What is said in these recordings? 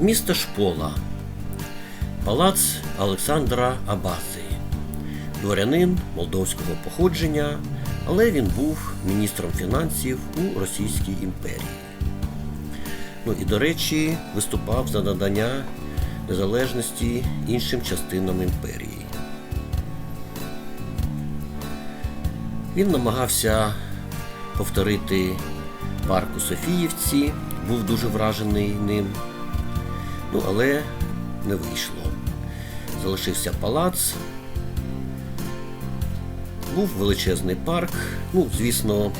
Місто Шпола, палац Олександра Абази, дворянин молдовського походження, але він був міністром фінансів у Російській імперії. Ну і, до речі, виступав за надання незалежності іншим частинам імперії. Він намагався повторити парк у Софіївці, був дуже вражений ним, ну але не вийшло. Залишився палац, був величезний парк, ну, звісно,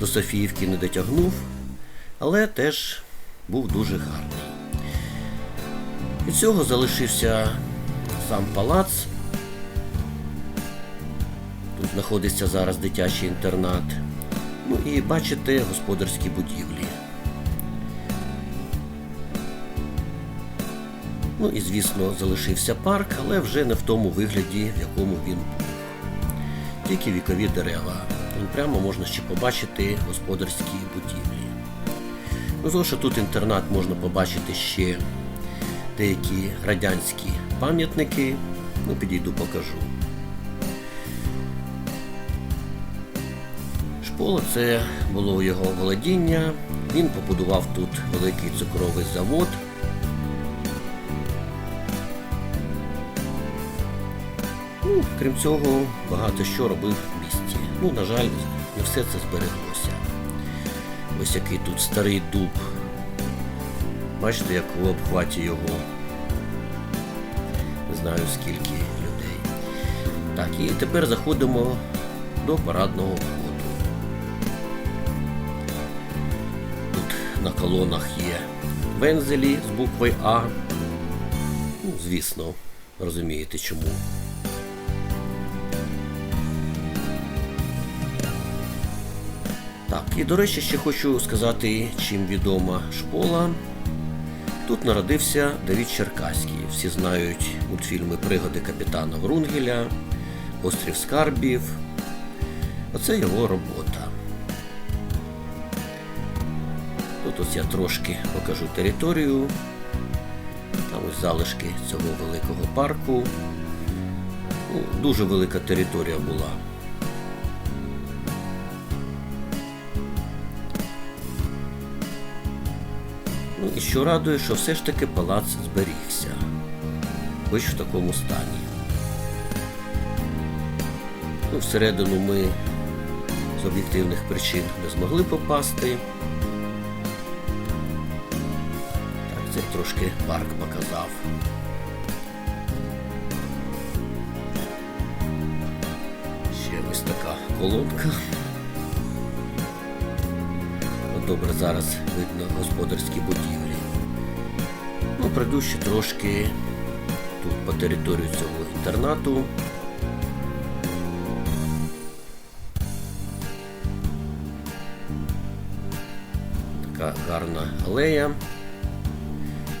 до Софіївки не дотягнув, але теж був дуже гарний. Від цього залишився сам палац. Тут знаходиться зараз дитячий інтернат. Ну і бачите господарські будівлі. Ну і, звісно, залишився парк, але вже не в тому вигляді, в якому він був. Тільки вікові дерева. Вон прямо можна ще побачити господарські будівлі. Ну, що тут інтернат можна побачити ще деякі радянські пам'ятники. Ну, підійду покажу. Шпола це було його володіння. Він побудував тут великий цукровий завод. Ну, крім цього, багато що робив в місті. Ну, на жаль, не все це збереглося. Ось який тут старий дуб. Бачите, як у обхваті його. Не знаю скільки людей. Так, і тепер заходимо до парадного входу. Тут на колонах є вензелі з буквою А. Ну, звісно, розумієте чому. Так, і до речі, ще хочу сказати, чим відома школа. Тут народився Давід Черкаський. Всі знають мультфільми Пригоди капітана Врунгеля, Острів Скарбів. Оце його робота. Тут ось я трошки покажу територію. Там ось залишки цього великого парку. Ну, дуже велика територія була. Ну і що радує, що все ж таки палац зберігся, хоч в такому стані. Ну, всередину ми з об'єктивних причин не змогли попасти. Так, це трошки парк показав. Ще ось така колонка. Добре, зараз видно господарські будівлі. Ну, пройду ще трошки тут по території цього інтернату. Така гарна алея.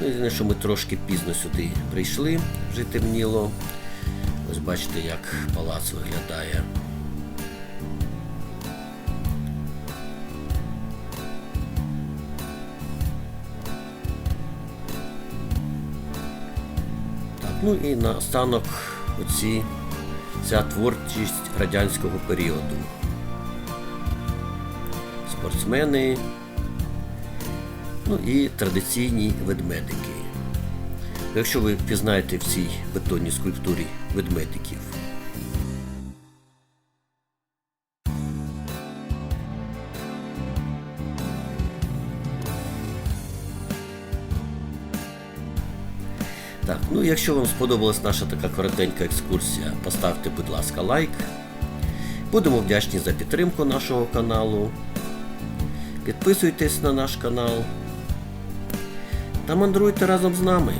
Ну, єдине, що ми трошки пізно сюди прийшли, вже темніло. Ось бачите, як палац виглядає. Ну і на останок оці, ця творчість радянського періоду. Спортсмени, ну і традиційні ведмедики. Якщо ви впізнаєте в цій бетонній скульптурі ведмедиків. Так, ну якщо вам сподобалась наша така коротенька екскурсія, поставте, будь ласка, лайк. Будемо вдячні за підтримку нашого каналу. Підписуйтесь на наш канал та мандруйте разом з нами.